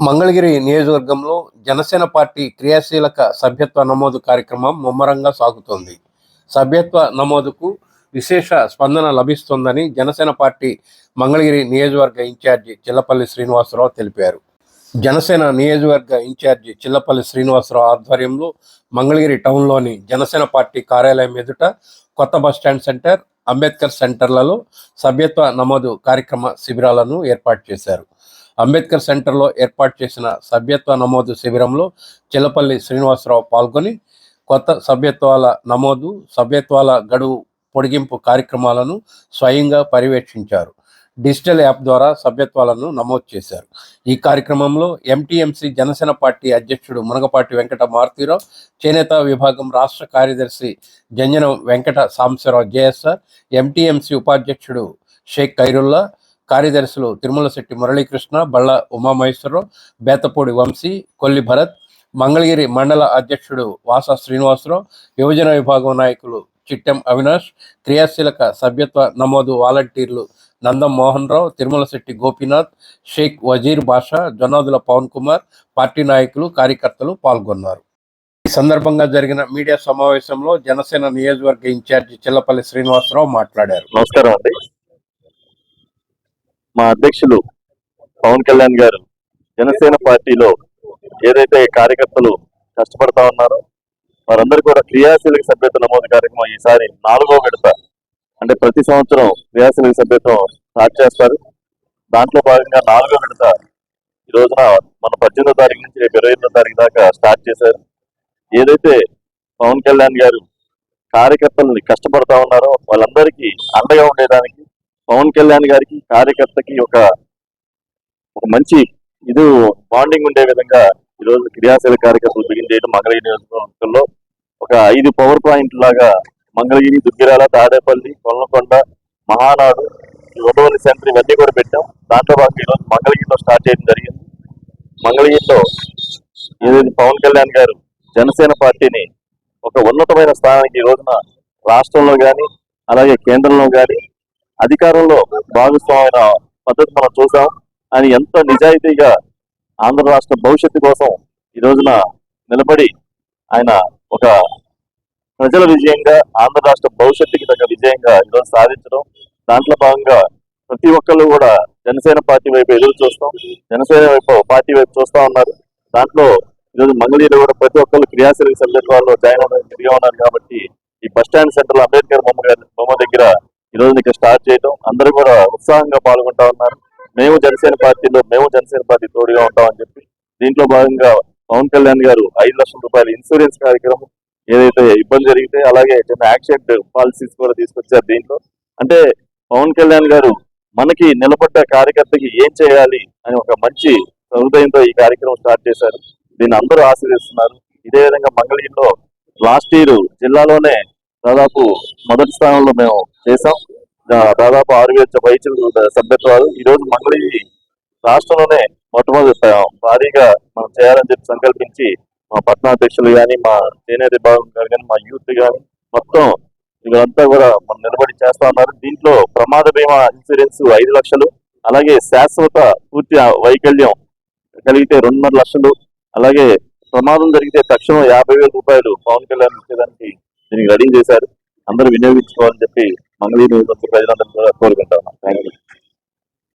మంగళగిరి నియోజకవర్గంలో జనసేన పార్టీ క్రియాశీలక సభ్యత్వ నమోదు కార్యక్రమం ముమ్మరంగా సాగుతోంది. సభ్యత్వ నమోదుకు విశేష స్పందన లభిస్తోందని జనసేన పార్టీ మంగళగిరి నియోజకవర్గ ఇన్ఛార్జి చిల్లపల్లి శ్రీనివాసరావు తెలిపారు. జనసేన నియోజకవర్గ ఇన్ఛార్జి చిల్లపల్లి శ్రీనివాసరావు ఆధ్వర్యంలో మంగళగిరి టౌన్లోని జనసేన పార్టీ కార్యాలయం ఎదుట కొత్త బస్టాండ్ సెంటర్ అంబేద్కర్ సెంటర్లలో సభ్యత్వ నమోదు కార్యక్రమ శిబిరాలను ఏర్పాటు చేశారు. అంబేద్కర్ సెంటర్లో ఏర్పాటు చేసిన సభ్యత్వ నమోదు శిబిరంలో చిల్లపల్లి శ్రీనివాసరావు పాల్గొని కొత్త సభ్యత్వాల నమోదు సభ్యత్వాల గడువు పొడిగింపు కార్యక్రమాలను స్వయంగా పర్యవేక్షించారు. డిజిటల్ యాప్ ద్వారా సభ్యత్వాలను నమోదు చేశారు. ఈ కార్యక్రమంలో ఎంటీఎంసీ జనసేన పార్టీ అధ్యక్షుడు మునగపాటి వెంకట మారుతీరావు చేనేత విభాగం రాష్ట్ర కార్యదర్శి Janjanam Venkata Sambasivarao J S R M T M C ఉపాధ్యక్షుడు షేక్ ఖైరుల్లా కార్యదర్శులు తిరుమల శెట్టి మురళీకృష్ణ బళ్ళ ఉమామహేశ్వరరావు బేతపూడి వంశీ కొల్లి భరత్ మంగళగిరి మండల అధ్యక్షుడు వాస శ్రీనివాసరావు యువజన విభాగం నాయకులు చిట్టెం అవినాష్ క్రియాశీలక సభ్యత్వ నమోదు వాలంటీర్లు నందం మోహన్ రావు తిరుమల శెట్టి గోపీనాథ్ షేక్ వజీర్ బాషా జొన్నాదుల పవన్ కుమార్ పార్టీ నాయకులు కార్యకర్తలు పాల్గొన్నారు. ఈ సందర్భంగా జరిగిన మీడియా సమావేశంలో జనసేన నియోజకవర్గ ఇన్ఛార్జి చిల్లపల్లి శ్రీనివాసరావు మాట్లాడారు. నమస్కారం అండి. మా అధ్యక్షులు పవన్ కళ్యాణ్ గారు జనసేన పార్టీలో ఏదైతే కార్యకర్తలు కష్టపడతా ఉన్నారో వారందరూ కూడా క్రియాశీలక సభ్యత నమోదు కార్యక్రమం ఈసారి నాలుగో విడత అంటే ప్రతి సంవత్సరం క్రియాశీలక సభ్యత్వం స్టార్ట్ చేస్తారు. దాంట్లో భాగంగా నాలుగో విడత ఈ రోజున మన పద్దెనిమిదో తారీఖు నుంచి రేపు ఇరవై ఎనిమిదో తారీఖు దాకా స్టార్ట్ చేశారు. ఏదైతే పవన్ కళ్యాణ్ గారు కార్యకర్తలని కష్టపడతా ఉన్నారో వాళ్ళందరికీ అండగా ఉండేదానికి పవన్ కళ్యాణ్ గారికి కార్యకర్తకి ఒక ఒక మంచి ఇది బాండింగ్ ఉండే విధంగా ఈ రోజు క్రియాశీల కార్యకర్తలు బిగిన్ చేయడం మంగళగిరి నియోజకవర్గంలో ఒక ఐదు పవర్ పాయింట్ లాగా మంగళగిరి దుగ్గిరాల తాడేపల్లి కొల్లకొండ మహానాడు ఉండవల్లి సెంటర్ ఇవన్నీ కూడా పెట్టాం. దాంట్లో భాగంగా ఈరోజు మంగళగిరిలో స్టార్ట్ చేయడం జరిగింది. మంగళగిరిలో ఏదైతే పవన్ కళ్యాణ్ గారు జనసేన పార్టీని ఒక ఉన్నతమైన స్థానానికి ఈ రోజున రాష్ట్రంలో కానీ అలాగే కేంద్రంలో కానీ అధికారంలో భాగస్వామైన పద్ధతి మనం చూసాం. ఆయన ఎంత నిజాయితీగా ఆంధ్ర రాష్ట్ర భవిష్యత్తు కోసం ఈ రోజున నిలబడి ఆయన ఒక ప్రజల విజయంగా ఆంధ్ర రాష్ట్ర భవిష్యత్తుకి తగ్గ విజయంగా ఈరోజు సాధించడం. దాంట్లో భాగంగా ప్రతి ఒక్కళ్ళు కూడా జనసేన పార్టీ వైపు ఎదురు చూస్తాం జనసేన వైపు పార్టీ వైపు చూస్తా ఉన్నారు. దాంట్లో ఈరోజు మంగళగిరి కూడా ప్రతి ఒక్కళ్ళు క్రియాశీలక వాళ్ళు జాయిన్ అవ్వడానికి ఉన్నారు కాబట్టి ఈ బస్ స్టాండ్ సెంటర్ అంబేద్కర్ బొమ్మ బొమ్మ దగ్గర ఈ రోజు ఇక్కడ స్టార్ట్ చేయడం అందరూ కూడా ఉత్సాహంగా పాల్గొంటా ఉన్నారు. మేము జనసేన పార్టీలో మేము జనసేన పార్టీ తోడుగా ఉంటామని చెప్పి దీంట్లో భాగంగా పవన్ కళ్యాణ్ గారు ఐదు లక్షల రూపాయల ఇన్సూరెన్స్ కార్యక్రమం ఏదైతే ఇబ్బంది జరిగితే అలాగే చిన్న యాక్సిడెంట్ పాలసీస్ కూడా తీసుకొచ్చారు దీంట్లో. అంటే పవన్ కళ్యాణ్ గారు మనకి నిలబడ్డ కార్యకర్తకి ఏం చేయాలి అని ఒక మంచి హృదయంతో ఈ కార్యక్రమం స్టార్ట్ చేశారు. దీన్ని అందరూ ఆశీర్వదిస్తున్నారు. ఇదే విధంగా మంగళగిరిలో లాస్ట్ ఇయర్ జిల్లాలోనే దాదాపు మొదటి స్థానంలో మేము చేసాం దాదాపు ఆరు వేల పైచులు సభ్యత్వాలు. ఈ రోజు మంగళగిరి రాష్ట్రంలోనే మొట్టమొదటి భారీగా మనం చేయాలని చెప్పి సంకల్పించి మా పట్టణాధ్యక్షులు కానీ మా చేనేత విభాగం గారు కానీ మా యూత్ కానీ మొత్తం వీళ్ళంతా కూడా మనం నిలబడి చేస్తా ఉన్నారు. దీంట్లో ప్రమాద బీమా ఇన్సూరెన్స్ ఐదు లక్షలు అలాగే శాశ్వత పూర్తి వైకల్యం కలిగితే రెండున్నర లక్షలు అలాగే ప్రమాదం జరిగితే తక్షణం యాభై వేల రూపాయలు పవన్ కళ్యాణ్ ఇచ్చేదానికి దీనికి రెడీ చేశారు. అందరూ వినియోగించుకోవాలని చెప్పి അങ്ങനെ ഈ ന്യൂസ് പതിനൊന്നും കോറി കൊണ്ടുവരണം